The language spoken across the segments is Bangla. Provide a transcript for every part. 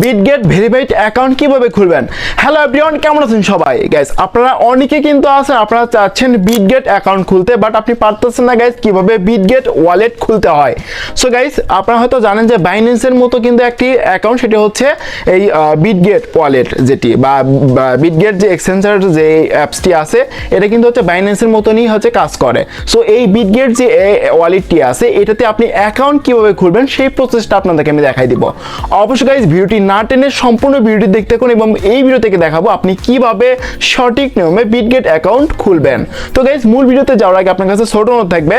বিটগেট ভেরিফাইড অ্যাকাউন্ট কীভাবে খুলবেন? হ্যালো এভরিওয়ান কেমন আছেন সবাই? গাইস আপনারা অনেকে কিন্তু আছেন, আপনারা চাচ্ছেন বিটগেট অ্যাকাউন্ট খুলতে বাট আপনি পারতেছেন না গাইস কীভাবে বিটগেট ওয়ালেট খুলতে হয়? সো গাইস আপনারা হয়তো জানেন যে বাইন্যান্সের মতো কিন্তু একটি অ্যাকাউন্ট সেটি হচ্ছে এই বিটগেট ওয়ালেট যেটি, বা বিটগেট যে এক্সচেঞ্জার যে অ্যাপসটি আছে, এটা কিন্তু হচ্ছে বাইন্যান্সের মতনই হচ্ছে কাজ করে। সো এই বিটগেট যে ওয়ালেটটি আছে, এটাতে আপনি অ্যাকাউন্ট কীভাবে খুলবেন, সেই প্রসেসটা আপনাদেরকে আমি দেখাই দিব। অবশ্যই গাইজ ভিডিওটি না টেনে সম্পূর্ণ ভিডিওটি দেখতে থাকুন এবং এই ভিডিও থেকে দেখাবো আপনি কীভাবে সঠিক নিয়মে বিটগেট অ্যাকাউন্ট খুলবেন। তো গাইজ মূল ভিডিওতে যাওয়ার আগে আপনার কাছে ছোট অনুরোধ থাকবে,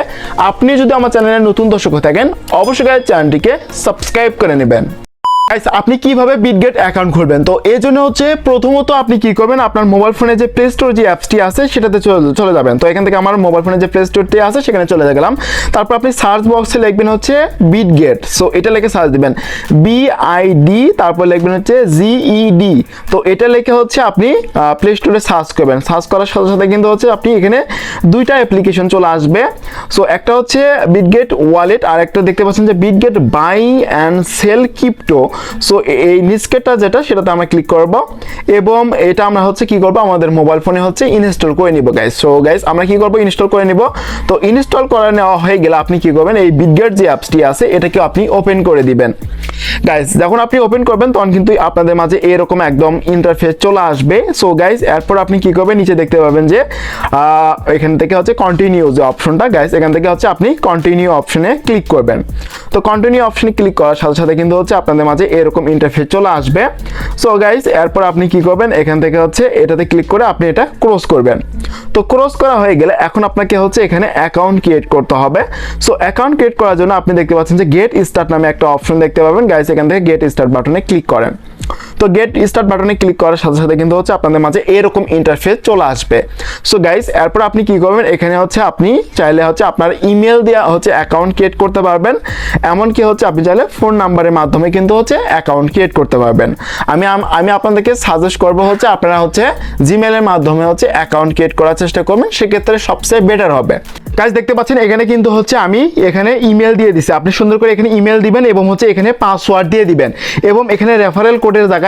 আপনি যদি আমার চ্যানেলে নতুন দর্শক থাকেন, অবশ্যই চ্যানেলটিকে সাবস্ক্রাইব করে নেবেন। Guys, আপনি কীভাবে বিটগেট অ্যাকাউন্ট খুলবেন? তো এই জন্য হচ্ছে প্রথমত আপনি কি করবেন? আপনার মোবাইল ফোনে যে প্লে স্টোর যে অ্যাপসটি আছে সেটাতে চলে- যাবেন। তো এখান থেকে আমার মোবাইল ফোনে যে প্লে স্টোরটি আছে সেখানে চলে গেলাম। তারপর আপনি সার্চ বক্সে লিখবেন হচ্ছে বিটগেট সো এটা লিখে সার্চ দিবেন। বি আই ডি তারপর লিখবেন হচ্ছে জিইডি তো এটা লিখে হচ্ছে আপনি প্লে স্টোরে সার্চ করবেন। সার্চ করার সাথে সাথে কিন্তু হচ্ছে আপনি এখানে দুইটা অ্যাপ্লিকেশন চলে আসবে। সো একটা হচ্ছে বিটগেট ওয়ালেট আর একটা দেখতে পাচ্ছেন যে Bitget buy and sell crypto so এই নিচকেটটা যেটা, সেটাতে আমরা ক্লিক করব। এবং এটা আমরা হচ্ছে কি করব? আমাদের মোবাইল ফোনে হচ্ছে ইনস্টল করে নিব গাইস সো গাইস আমরা কি করব? ইনস্টল করে নিব। তো ইনস্টল করে নেওয়া হয়ে গেলে আপনি কি করবেন? এই বিটগেট যে অ্যাপসটি আছে এটাকে আপনি ওপেন করে দিবেন। গাইস যখন আপনি ওপেন করবেন, তখন কিন্তু আপনাদের মাঝে এরকম একদম ইন্টারফেস চলে আসবে। সো গাইস এরপর আপনি কি করবেন? নিচে দেখতে পাবেন যে এখান থেকে হচ্ছে কন্টিনিউ যে অপশনটা গাইস এখান থেকে হচ্ছে আপনি কন্টিনিউ অপশনে ক্লিক করবেন। তো কন্টিনিউ অপশনে ক্লিক করার সাথে সাথে কিন্তু হচ্ছে আপনাদের মাঝে এরকম ইন্টারফেস চলে আসবে। সো গাইস এরপর আপনি কি করবেন? এখান থেকে হচ্ছে এটাতে ক্লিক করে আপনি এটা ক্রস করবেন। তো ক্রস করা হয়ে গেলে এখন আপনাকে হচ্ছে এখানে অ্যাকাউন্ট ক্রিয়েট করতে হবে। সো অ্যাকাউন্ট ক্রিয়েট করার জন্য আপনি দেখতে পাচ্ছেন যে গেট স্টার্ট নামে একটা অপশন দেখতে পাবেন। গাইস এখান থেকে গেট স্টার্ট বাটনে ক্লিক করেন। তো গেট স্টার্ট বাটনে ক্লিক করার সাথে সাথে কিন্তু হচ্ছে আপনাদের মাঝে এরকম ইন্টারফেস চলে আসবে। সো গাইস এরপর আপনি কি করবেন? এখানে হচ্ছে আপনি চাইলে হচ্ছে আপনার ইমেল দিয়ে হচ্ছে অ্যাকাউন্ট ক্রিয়েট করতে পারবেন। এমনকি হচ্ছে আপনি চাইলে ফোন নাম্বারের মাধ্যমে কিন্তু হচ্ছে অ্যাকাউন্ট ক্রিয়েট করতে পারবেন। আমি আমি আপনাদেরকে সাজেস্ট করব হচ্ছে আপনারা হচ্ছে জিমেলের মাধ্যমে হচ্ছে অ্যাকাউন্ট ক্রিয়েট করার চেষ্টা করবেন, সেক্ষেত্রে সবচেয়ে বেটার হবে। কাজ দেখতে পাচ্ছেন এখানে কিন্তু হচ্ছে আমি এখানে ইমেল দিয়ে দিছি। আপনি সুন্দর করে এখানে ইমেল দিবেন এবং হচ্ছে এখানে পাসওয়ার্ড দিয়ে দিবেন এবং এখানে রেফারেল কোডের জায়গায়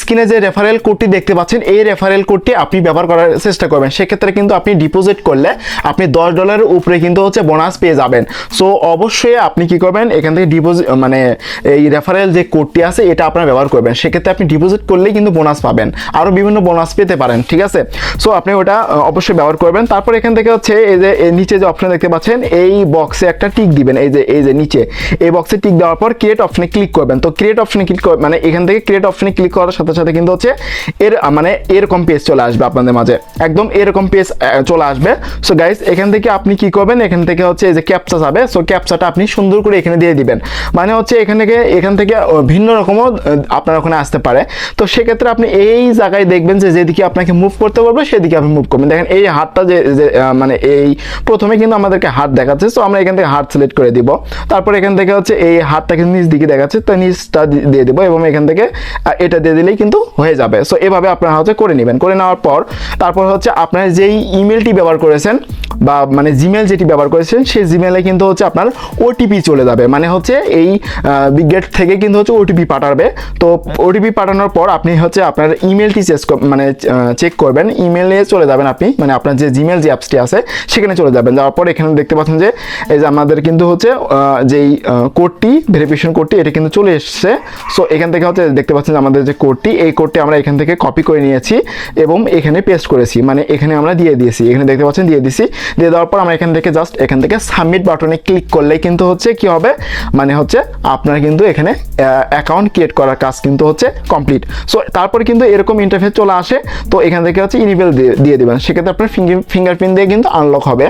স্ক্রিনে যে রেফারেল কোডটি দেখতে পাচ্ছেন, এই রেফারেল কোডটি আপনি ব্যবহার করার চেষ্টা করবেন। সেক্ষেত্রে কিন্তু আপনি ডিপোজিট করলে আপনি দশ ডলারের উপরে কিন্তু হচ্ছে বোনাস পেয়ে যাবেন। সো অবশ্যই আপনি কি করবেন, এখান থেকে ডিপোজিট মানে এই রেফারেল যে কোডটি আছে, এটা আপনার ব্যবহার করবেন। সেক্ষেত্রে আপনি ডিপোজিট করলেই কিন্তু বোনাস পাবেন। আরও বিভিন্ন বোনাস পেতে পারেন, ঠিক আছে? সো আপনি ওটা অবশ্যই ব্যবহার করবেন। তারপর এখান থেকে হচ্ছে এই যে নিচে যে অপশন দেখতে পাচ্ছেন, এই বক্সে একটা টিক দিবেন। এই যে এই যে নিচে, এই বক্সে টিক দেওয়ার পর ক্রিয়েট অপশনে ক্লিক করবেন। তো ক্রিয়েট অপশনে ক্লিক মানে এখান থেকে ক্রিয়েট অপশনে ক্লিক করার সাথে সাথে কিন্তু হচ্ছে এর মানে এরকম পেজ চলে আসবে আপনাদের মাঝে। একদম এরকম পেজ চলে আসবে। সো গাইস এখান থেকে আপনি কি করবেন? এখান থেকে হচ্ছে এই যে ক্যাপচা যাবে। সো ক্যাপচাটা আপনি সুন্দর করে এখানে দিয়ে দিবেন। মানে হচ্ছে এখান থেকে এখান থেকে ভিন্ন রকমও আপনার ওখানে আসতে পারে। তো সেক্ষেত্রে আপনি এই জায়গায় দেখবেন যে যেদিকে আপনাকে মুভ করতে বলবে, সেদিকে আপনি মুভ করবেন। দেখেন এই হাতটা যে মানে এই প্রথমে কিন্তু আমাদেরকে হাত দেখাচ্ছে। সো আমরা এখান থেকে হাত সিলেক্ট করে দিব। তারপর এখান থেকে হচ্ছে এই হাতটাকে নিচ দিকে দেখাচ্ছে। তো নিচটা দিয়ে দিব এবং এখান থেকে এটা দিয়ে দিলেই কিন্তু হয়ে যাবে। সো এভাবে আপনারা হচ্ছে করে নেবেন। করে নেওয়ার পর তারপর হচ্ছে আপনার যেই ইমেলটি ব্যবহার করেছেন বা মানে জিমেল যেটি ব্যবহার করেছেন সেই জিমেলে কিন্তু হচ্ছে আপনার ওটিপি চলে যাবে। মানে হচ্ছে এই বিগেট থেকে কিন্তু হচ্ছে ওটিপি পাঠাবে। তো ওটিপি পাঠানোর পর আপনি হচ্ছে আপনার ইমেলটি চেক মানে চেক করবেন। ইমেলে চলে যাবেন আপনি। মানে আপনার যে জিমেল যে অ্যাপসটি আছে, সেখানে চলে যাবেন। যাওয়ার পর এখানে দেখতে পাচ্ছেন যে, এই যে আমাদের কিন্তু হচ্ছে যেই কোডটি ভেরিফিকেশন কোডটি এটা কিন্তু চলে এসছে। সো এখান থেকে হচ্ছে দেখতে পাচ্ছেন যে আমাদের যে কোডটি এই কোডটি আমরা এখান থেকে কপি করে নিয়েছি এবং এখানে পেস্ট করেছি। মানে এখানে আমরা দিয়ে দিয়েছি। এখানে দেখতে পাচ্ছেন দিয়ে দিয়েছি। দিয়ে দেওয়ার পর আমরা এখান থেকে জাস্ট এখান থেকে সাবমিট বাটনে ক্লিক করলেই কিন্তু হচ্ছে কি হবে? মানে হচ্ছে আপনার কিন্তু এখানে অ্যাকাউন্ট ক্রিয়েট করার কাজ কিন্তু হচ্ছে কমপ্লিট সো তারপর কিন্তু এরকম ইন্টারফেস চলে আসে। তো এখান থেকে হচ্ছে ইনিবেল দিয়ে দিয়ে দেবেন। সেক্ষেত্রে আপনার ফিঙ্গার ফিঙ্গারপ্রিন্ট দিয়ে কিন্তু আনলক হবে।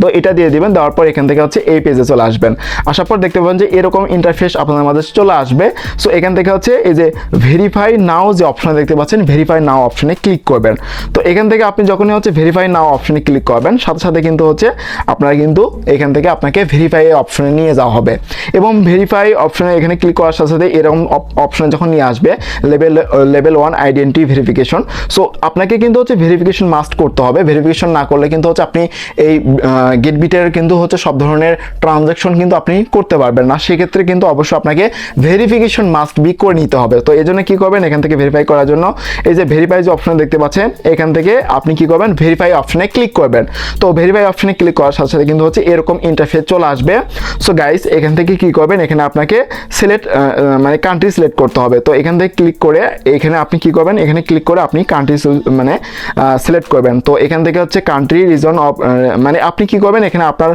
তো এটা দিয়ে দিবেন, দেওয়ার পর এখান থেকে হচ্ছে এই পেজে চলে আসবেন। আসার পর দেখতে পাবেন যে এরকম ইন্টারফেস আপনাদের মাঝে চলে আসবে। সো এখান থেকে হচ্ছে এই যে ভেরিফাই নাও যে অপশন দেখতে পাচ্ছেন ভেরিফাই নাও অপশনে ক্লিক করবেন। তো এখান থেকে আপনি যখনই হচ্ছে ভেরিফাই নাও অপশনে ক্লিক করবেন, সাথে সাথে কিন্তু হচ্ছে আপনারা কিন্তু এখান থেকে আপনাকে ভেরিফাই অপশনে নিয়ে যাওয়া হবে। এবং ভেরিফাই অপশনে এখানে ক্লিক করার সাথে সাথে এরকম অপশনে যখন নিয়ে আসবে level level one identity verification so আপনাকে কিন্তু হচ্ছে ভেরিফিকেশন মাস্ট করতে হবে। ভেরিফিকেশন না করলে কিন্তু হচ্ছে আপনি এই গেটবিটের কিন্তু হচ্ছে সব ধরনের ট্রানজ্যাকশন কিন্তু আপনি করতে পারবেন। না সেক্ষেত্রে কিন্তু অবশ্যই আপনাকে ভেরিফিকেশন মাস্ট বি করে নিতে হবে। তো এই জন্য কী করবেন? এখান থেকে ভেরিফাই করার জন্য এই যে ভেরিফাই যে অপশন দেখতে পাচ্ছেন, এখান থেকে আপনি কি করবেন? ভেরিফাই অপশনে ক্লিক করবেন। তো ভেরিফাই অপশনে ক্লিক করার সাথে সাথে কিন্তু হচ্ছে এরকম ইন্টারফেস চলে আসবে। সো গাইস এখান থেকে কি করবেন? এখানে আপনাকে সিলেক্ট মানে কান্ট্রি সিলেক্ট করতে হবে। তো এখান থেকে ক্লিক করে এখানে আপনি কি করবেন? এখানে ক্লিক করে আপনি কান্ট্রি মানে সিলেক্ট করবেন। তো এখান থেকে হচ্ছে কান্ট্রি রিজন অফ মানে আপনি কি করবেন? এখানে আপনার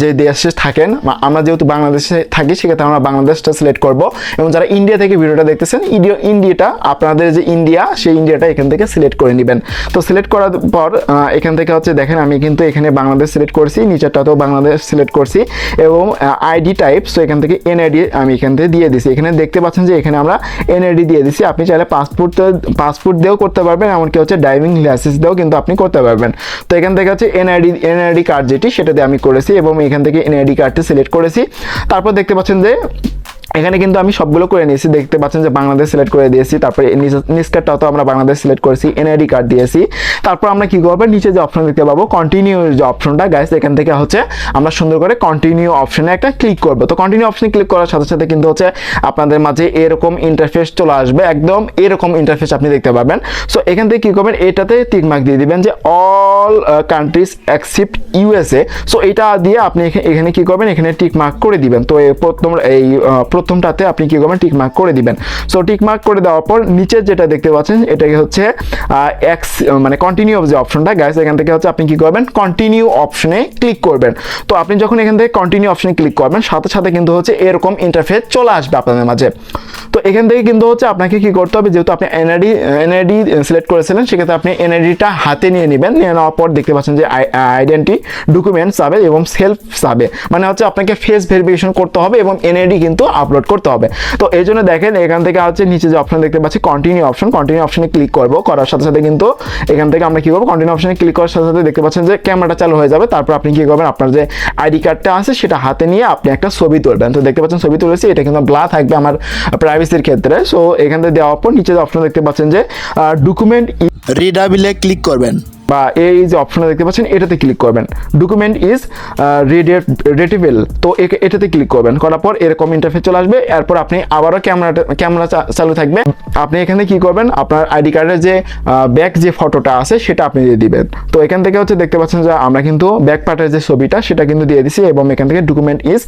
যে দেশে থাকেন আমরা যেহেতু বাংলাদেশে থাকি, সেক্ষেত্রে আমরা বাংলাদেশটা সিলেক্ট করব। এবং যারা ইন্ডিয়া থেকে ভিডিওটা দেখতেছেন ইন্ডিয়া ইন্ডিয়াটা আপনাদের যে ইন্ডিয়া সেই ইন্ডিয়াটা এখান থেকে সিলেক্ট করে নেবেন। তো সিলেক্ট করার পর এখান থেকে হচ্ছে দেখেন, আমি কিন্তু এখানে বাংলাদেশ সিলেক্ট করছি, নিচেরটাতেও বাংলাদেশ সিলেক্ট করছি, এবং আইডি টাইপ সো এখান থেকে এনআইডি আমি এখান থেকে দিয়ে দিছি। এখানে দেখতে পাচ্ছেন যে এখানে আমরা এনআইডি দিয়ে দিছি। আপনি চাইলে পাসপোর্ট পাসপোর্ট দিয়েও করতে পারবেন, এমনকি হচ্ছে ড্রাইভিং লাইসেন্স দিয়েও কিন্তু আপনি করতে পারবেন। তো এখান থেকে হচ্ছে এনআইডি এনআইডি কার্ড যেটি সেটাতে আমি করেছি এবং এখান থেকে এনআইডি কার্ডটি সিলেক্ট করেছি। তারপর দেখতে পাচ্ছেন যে এখানে কিন্তু আমি সবগুলো করে নিয়েছি। দেখতে পাচ্ছেন যে বাংলাদেশ সিলেক্ট করে দিয়েছি। তারপরে নিস্কারটাও তো আমরা বাংলাদেশ সিলেক্ট করেছি এনআইডি কার্ড দিয়েছি। তারপর আমরা কি করব? নিচে যে অপশন দেখতে পাবো কন্টিনিউ যে অপশনটা গাইস এখান থেকে হচ্ছে আমরা সুন্দর করে কন্টিনিউ অপশনে একটা ক্লিক করব। তো কন্টিনিউ অপশনে ক্লিক করার সাথে সাথে কিন্তু হচ্ছে আপনাদের মাঝে এরকম ইন্টারফেস চলে আসবে। একদম এরকম ইন্টারফেস আপনি দেখতে পাবেন। সো এখান থেকে কী করবেন? এটাতে টিক মার্ক দিয়ে দিবেন যে all countries accept USA so এটা দিয়ে আপনি এখা- এখানে কী করবেন? এখানে টিক মার্ক করে দিবেন। তো এই প্রথম এই প্রথমটাতে আপনি কি করবেন? টিক মার্ক করে দিবেন। সো টিকমার্ক করে দেওয়ার পর নিচে যেটা দেখতে পাচ্ছেন এটাকে হচ্ছে এক্স মানে কন্টিনিউ যে অপশনটা গাইস এখান থেকে হচ্ছে আপনি কি করবেন? কন্টিনিউ অপশনে ক্লিক করবেন। তো আপনি যখন এখান থেকে কন্টিনিউ অপশনে ক্লিক করবেন, সাথে সাথে কিন্তু হচ্ছে এরকম ইন্টারফেস চলে আসবে আপনাদের মাঝে। তো এখান থেকে কিন্তু হচ্ছে আপনাকে কি করতে হবে, যেহেতু আপনি এনআইডি এনআইডি সিলেক্ট করেছিলেন, সেক্ষেত্রে আপনি এনআইডিটা হাতে নিয়ে নেবেন। নিয়ে নেওয়ার পর দেখতে পাচ্ছেন যে আইডেন্টি ডকুমেন্টস যাবে এবং সেলফ যাবে মানে হচ্ছে আপনাকে ফেস ভেরিফিকেশন করতে হবে এবং এনআইডি কিন্তু আপলোড করতে হবে। তো এই জন্য দেখেন এখান থেকে হচ্ছে নিচে যে অপশন দেখতে পাচ্ছি কন্টিনিউ অপশন কন্টিনিউ অপশনে ক্লিক করব। করার সাথে সাথে কিন্তু এখান থেকে আমরা কি করব কন্টিনিউ অপশনে ক্লিক করার সাথে সাথে দেখতে পাচ্ছেন যে ক্যামেরাটা চালু হয়ে যাবে। তারপর আপনি কি করবেন, আপনার যে আইডি কার্ডটা আছে সেটা হাতে নিয়ে আপনি একটা ছবি তুলবেন। তো দেখতে পাচ্ছেন ছবি তুলেছি, এটা কিন্তু ব্লা থাকবে আমার প্রাইভেসির ক্ষেত্রে। সো এখান থেকে দেওয়ার পর নিচে যে অপশন দেখতে পাচ্ছেন যে ডকুমেন্ট রিডাবিলে ক্লিক করবেন। বা এই যে অপশনটা দেখতে পাচ্ছেন, এটাতে ক্লিক করবেন। ডকুমেন্ট ইজ রেটিভেল তো এ- এটাতে ক্লিক করবেন। করার পর এরকম ইন্টারফেস চলে আসবে। এরপর আপনি আবারও ক্যামেরাটা ক্যামেরা চালু থাকবে। আপনি এখানে কি করবেন? আপনার আইডি কার্ডের যে ব্যাক যে ফটোটা আছে, সেটা আপনি দিয়ে দিবেন। তো এখান থেকে হচ্ছে দেখতে পাচ্ছেন যে, আমরা কিন্তু ব্যাক পার্টের যে ছবিটা, সেটা কিন্তু দিয়ে দিছি এবং এখান থেকে ডকুমেন্ট ইজ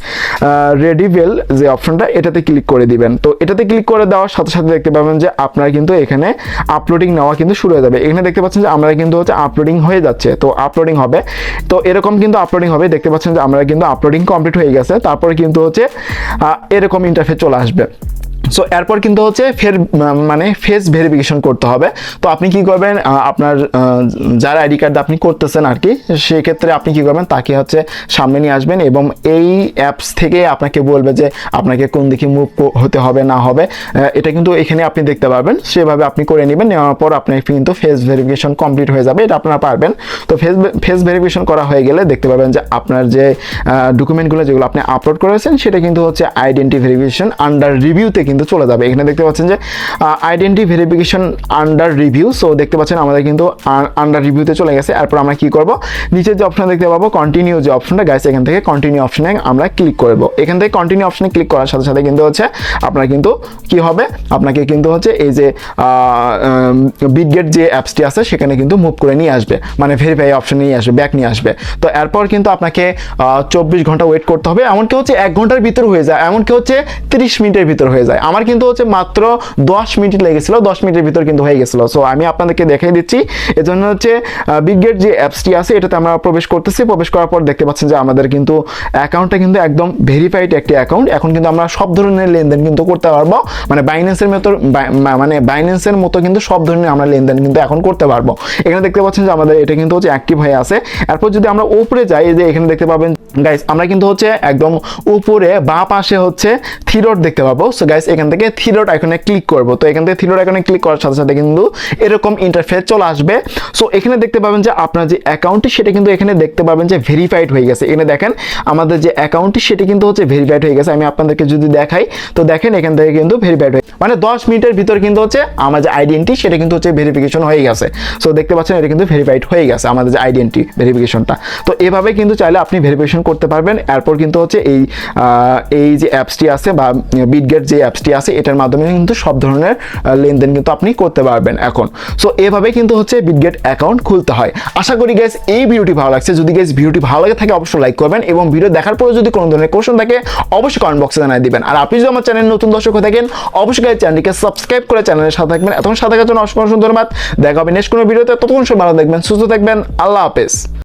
রেডিভেল যে অপশনটা, এটাতে ক্লিক করে দিবেন। তো এটাতে ক্লিক করে দেওয়ার সাথে সাথে দেখতে পাবেন যে, আপনার কিন্তু এখানে আপলোডিং নেওয়া কিন্তু শুরু হয়ে যাবে। এখানে দেখতে পাচ্ছেন যে, আমরা কিন্তু হচ্ছে আপলোডিং হয়ে যাচ্ছে, তো আপলোডিং হবে। তো এরকম কিন্তু আপলোডিং হবে, দেখতে পাচ্ছেন যে আমরা কিন্তু আপলোডিং কমপ্লিট হয়ে গেছে, তারপরে কিন্তু হচ্ছে এরকম ইন্টারফেস চলে আসবে। সো এরপর কিন্তু হচ্ছে ফের মানে ফেস ভেরিফিকেশন করতে হবে। তো আপনি কি করবেন আপনার যার আইডি কার্ড আপনি করতেছেন আর কি সেক্ষেত্রে আপনি কি করবেন, তাকে হচ্ছে সামনে নিয়ে আসবেন এবং এই অ্যাপস থেকে আপনাকে বলবে যে আপনাকে কোন দিকে মুভ হতে হবে, না হবে এটা কিন্তু এখানে আপনি দেখতে পারবেন। সেভাবে আপনি করে নেবেন, নেওয়ার পর আপনার কিন্তু ফেস ভেরিফিকেশন কমপ্লিট হয়ে যাবে, এটা আপনারা পারবেন। তো ফেস ফেস ভেরিফিকেশন করা হয়ে গেলে দেখতে পাবেন যে আপনার যে ডকুমেন্টগুলো যেগুলো আপনি আপলোড করেছেন, সেটা কিন্তু হচ্ছে আইডেন্টি ভেরিফিকেশন আন্ডার রিভিউতে কিন্তু চলে যাবে। এখানে দেখতে পাচ্ছেন যে identity verification under review so দেখতে পাচ্ছেন আমাদের কিন্তু আন্ডার রিভিউতে চলে গেছে। এরপর আমরা কি করব? নিচের যে অপশন দেখতে পাবো কন্টিনিউ যে অপশনটা গাইস এখান থেকে কন্টিনিউ অপশনে আমরা ক্লিক করব। এখান থেকে কন্টিনিউ অপশনে ক্লিক করার সাথে সাথে কিন্তু হচ্ছে, আপনার কিন্তু কি হবে? আপনাকে কিন্তু হচ্ছে এই যে বিটগেট যে অ্যাপসটি আছে, সেখানে কিন্তু মুভ করে নিয়ে আসবে। মানে ভেরিফাই অপশন নিয়ে আসবে ব্যাক নিয়ে আসবে। তো এরপর কিন্তু আপনাকে চব্বিশ ঘণ্টা ওয়েট করতে হবে। এমনকি হচ্ছে এক ঘণ্টার ভিতর হয়ে যায়, এমনকি হচ্ছে তিরিশ মিনিটের ভিতর হয়ে যায়। আমার কিন্তু হচ্ছে মাত্র দশ মিনিট লেগেছিল, দশ মিনিটের ভিতর কিন্তু হয়ে গেছিল। সো আমি আপনাদেরকে দেখিয়ে দিচ্ছি। এজন্য হচ্ছে বিগগেট যে অ্যাপসটি আছে, এটাতে আমরা প্রবেশ করতেছি। প্রবেশ করার পর দেখতে পাচ্ছেন যে আমাদের কিন্তু অ্যাকাউন্টটা কিন্তু একদম ভেরিফাইড একটি অ্যাকাউন্ট এখন কিন্তু আমরা সব ধরনের লেনদেন কিন্তু করতে পারব। মানে বাইন্যান্সের মতো মানে বাইন্যান্সের মতো কিন্তু সব ধরনের আমরা লেনদেন কিন্তু এখন করতে পারব। এখানে দেখতে পাচ্ছেন যে আমাদের এটা কিন্তু হচ্ছে অ্যাক্টিভ হয়ে আছে। এরপর যদি আমরা উপরে যাই যে এখানে দেখতে পাবেন গাইস আমরা কিন্তু হচ্ছে একদম উপরে বাঁ পাশে হচ্ছে থ্রি দেখতে পাবো। সো গাইস এখান থেকে থিরোড আইকনে ক্লিক করব। তো এখান থেকে থিরোড আইকনে ক্লিক করার সাথে সাথে কিন্তু এরকম ইন্টারফেস চলে আসবে। সো এখানে দেখতে পাবেন যে আপনার যে অ্যাকাউন্টটি সেটা কিন্তু এখানে দেখতে পাবেন যে ভেরিফাইড হয়ে গেছে। এখানে দেখেন, আমাদের যে অ্যাকাউন্টটি সেটি কিন্তু হচ্ছে ভেরিফাইড হয়ে গেছে। আমি আপনাদেরকে যদি দেখাই, তো দেখেন এখান থেকে কিন্তু ভেরিফাইড হয়ে মানে দশ মিনিটের ভিতর কিন্তু হচ্ছে আমার যে আইডেন্টি সেটা কিন্তু হচ্ছে ভেরিফিকেশন হয়ে গেছে। সো দেখতে পাচ্ছেন, এটা কিন্তু ভেরিফাইড হয়ে গেছে আমাদের যে আইডেন্টি ভেরিফিকেশনটা তো এভাবে কিন্তু চাইলে আপনি ভেরিফিকেশন করতে পারবেন। এরপর কিন্তু হচ্ছে এই এই যে অ্যাপসটি আছে বা বিটগেট যে অ্যাপসটি আছে, এটার মাধ্যমে কিন্তু সব ধরনের লেনদেন কিন্তু আপনি করতে পারবেন এখন। সো এভাবে কিন্তু হচ্ছে বিটগেট অ্যাকাউন্ট খুলতে হয়। আশা করি গ্যাস এই ভিডিওটি ভালো লাগছে। যদি গ্যাস ভিডিওটি ভালো লাগে থাকে, অবশ্যই লাইক করবেন এবং ভিডিও দেখার পরে যদি কোনো ধরনের কোশ্চেন থাকে, অবশ্যই কমেন্ট বক্সে জানিয়ে দিবেন। আর আপনি যদি আমার চ্যানেল নতুন দর্শক হয়ে থাকেন, অবশ্যই চ্যানেলটিকে সাবস্ক্রাইব করে চ্যানেলের সাথে থাকবেন। এতক্ষণ সাথে থাকার জন্য অসংখ্য ধন্যবাদ। দেখা হবে নেক্সট কোনো ভিডিওতে ততক্ষণ সব ভালো দেখবেন সুস্থ থাকবেন। আল্লাহ হাফেজ।